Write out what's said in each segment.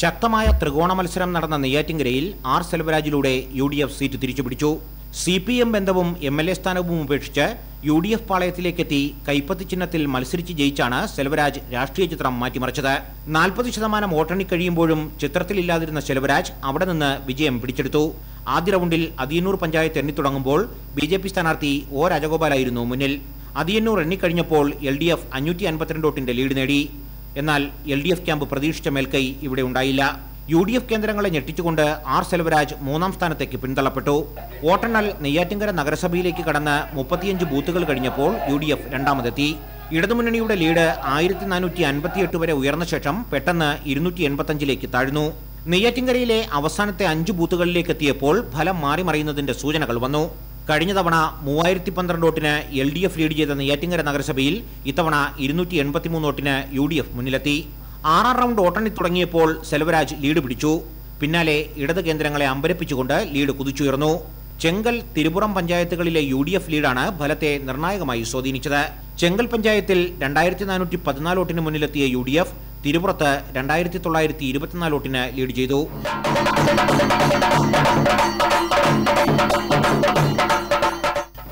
ശക്തമായ ത്രികോണ മത്സരം നടന്ന നെയ്യാറ്റിങ്കരയിൽ ആർ സെൽവരാജിലൂടെ യു ഡി എഫ് സീറ്റ് തിരിച്ചുപിടിച്ചു. സി പി എം ബന്ധവും എം എൽ എ സ്ഥാനവും ഉപേക്ഷിച്ച് യു ഡി എഫ് പാളയത്തിലേക്കെത്തി കൈപ്പത്തി ചിഹ്നത്തിൽ മത്സരിച്ച് ജയിച്ചാണ് സെൽവരാജ് രാഷ്ട്രീയ ചിത്രം മാറ്റിമറിച്ചത്. നാൽപ്പത് ശതമാനം വോട്ടെണ്ണി കഴിയുമ്പോഴും ചിത്രത്തിലില്ലാതിരുന്ന സെൽവരാജ് അവിടെ നിന്ന് വിജയം പിടിച്ചെടുത്തു. ആദ്യ റൗണ്ടിൽ അതിയന്നൂർ പഞ്ചായത്ത് എണ്ണിത്തുടങ്ങുമ്പോൾ ബി ജെ പി സ്ഥാനാർത്ഥി ഒ രാജഗോപാലായിരുന്നു മുന്നിൽ. അതിയന്നൂർ എണ്ണിക്കഴിഞ്ഞപ്പോൾ എൽ ഡി എഫ് അഞ്ഞൂറ്റി അൻപത്തിരണ്ട് വോട്ടിന്റെ ലീഡ് നേടി. എന്നാൽ എൽ ഡി എഫ് ക്യാമ്പ് പ്രതീക്ഷിച്ച മേൽക്കൈ ഇവിടെ ഉണ്ടായില്ല. യു ഡി എഫ് കേന്ദ്രങ്ങളെ ഞെട്ടിച്ചുകൊണ്ട് ആർ സെൽവരാജ് മൂന്നാം സ്ഥാനത്തേക്ക് പിന്തള്ളപ്പെട്ടു. വോട്ടെണ്ണൽ നെയ്യാറ്റിങ്കര നഗരസഭയിലേക്ക് കടന്ന് മുപ്പത്തിയഞ്ച് ബൂത്തുകൾ കഴിഞ്ഞപ്പോൾ യു ഡി എഫ് രണ്ടാമതെത്തി. ഇടതുമുന്നണിയുടെ ലീഡ് ആയിരത്തി നാനൂറ്റി അൻപത്തിയെട്ട് വരെ ഉയർന്ന ശേഷം പെട്ടെന്ന് ഇരുന്നൂറ്റി എൺപത്തഞ്ചിലേക്ക് താഴ്ന്നു. നെയ്യാറ്റിങ്കരയിലെ അവസാനത്തെ അഞ്ച് ബൂത്തുകളിലേക്ക് എത്തിയപ്പോൾ ഫലം മാറിമറിയുന്നതിന്റെ സൂചനകൾ വന്നു. കഴിഞ്ഞ തവണ മൂവായിരത്തി പന്ത്രണ്ട് വോട്ടിന് എൽ ഡി എഫ് ലീഡ് ചെയ്ത നെയ്യാറ്റിങ്കര നഗരസഭയിൽ ഇത്തവണ ഇരുന്നൂറ്റി എൺപത്തിമൂന്ന് വോട്ടിന് യു ഡി എഫ് മുന്നിലെത്തി. ആറാം റൗണ്ട് വോട്ടെണ്ണി തുടങ്ങിയപ്പോൾ സെൽവരാജ് ലീഡ് പിടിച്ചു. പിന്നാലെ ഇടത് കേന്ദ്രങ്ങളെ അമ്പരപ്പിച്ചുകൊണ്ട് ലീഡ് കുതിച്ചുയർന്നു. ചെങ്കൽ തിരുപുറം പഞ്ചായത്തുകളിലെ യു ഡി എഫ് ലീഡാണ് ഫലത്തെ നിർണായകമായി സ്വാധീനിച്ചത്. ചെങ്കൽ പഞ്ചായത്തിൽ രണ്ടായിരത്തി നാനൂറ്റി പതിനാല് വോട്ടിന് മുന്നിലെത്തിയ യു ഡി എഫ് തിരുപുറത്ത് രണ്ടായിരത്തി തൊള്ളായിരത്തി ഇരുപത്തിനാല് വോട്ടിന് ലീഡ് ചെയ്തു.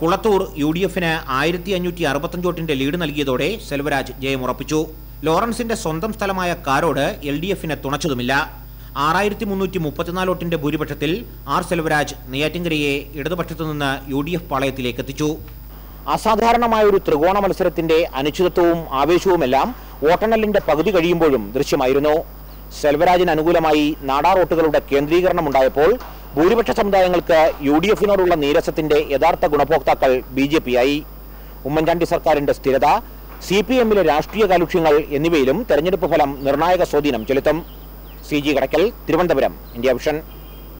കുളത്തൂർ യു ഡി എഫിന് ആയിരത്തി അഞ്ഞൂറ്റി അറുപത്തഞ്ചോട്ടിന്റെ ലീഡ് നൽകിയതോടെ സെൽവരാജ് ജയമുറപ്പിച്ചു ലോറൻസിന്റെ സ്വന്തം സ്ഥലമായ കാരോട് എൽ ഡി എഫിന് തുണച്ചതുമില്ല. ആറായിരത്തി മുന്നൂറ്റി മുപ്പത്തിനാല് വോട്ടിന്റെ ഭൂരിപക്ഷത്തിൽ ആർ സെൽവരാജ് നെയ്യാറ്റിങ്കരയെ ഇടതുപക്ഷത്തു നിന്ന് യു ഡി എഫ് പാളയത്തിലേക്ക് എത്തിച്ചു അസാധാരണമായ ഒരു ത്രികോണ മത്സരത്തിന്റെ അനിശ്ചിതത്വവും ആവേശവുമെല്ലാം വോട്ടെണ്ണലിന്റെ പകുതി കഴിയുമ്പോഴും ദൃശ്യമായിരുന്നു. സെൽവരാജിന് അനുകൂലമായി നാടാർ വോട്ടുകളുടെ കേന്ദ്രീകരണം ഉണ്ടായപ്പോൾ ഭൂരിപക്ഷ സമുദായങ്ങൾക്ക് യു ഡി എഫിനോടുള്ള നീരസത്തിന്റെ യഥാർത്ഥ ഗുണഭോക്താക്കൾ ബി ജെ പി ആയി. ഉമ്മൻചാണ്ടി സർക്കാരിന്റെ സ്ഥിരത സി പി എമ്മിലെ രാഷ്ട്രീയ കാലുഷ്യങ്ങൾ എന്നിവയിലും തെരഞ്ഞെടുപ്പ് ഫലം നിർണായക സ്വാധീനം ചെലുത്തും. C G Kadakkal Thiruvananthapuram India vision.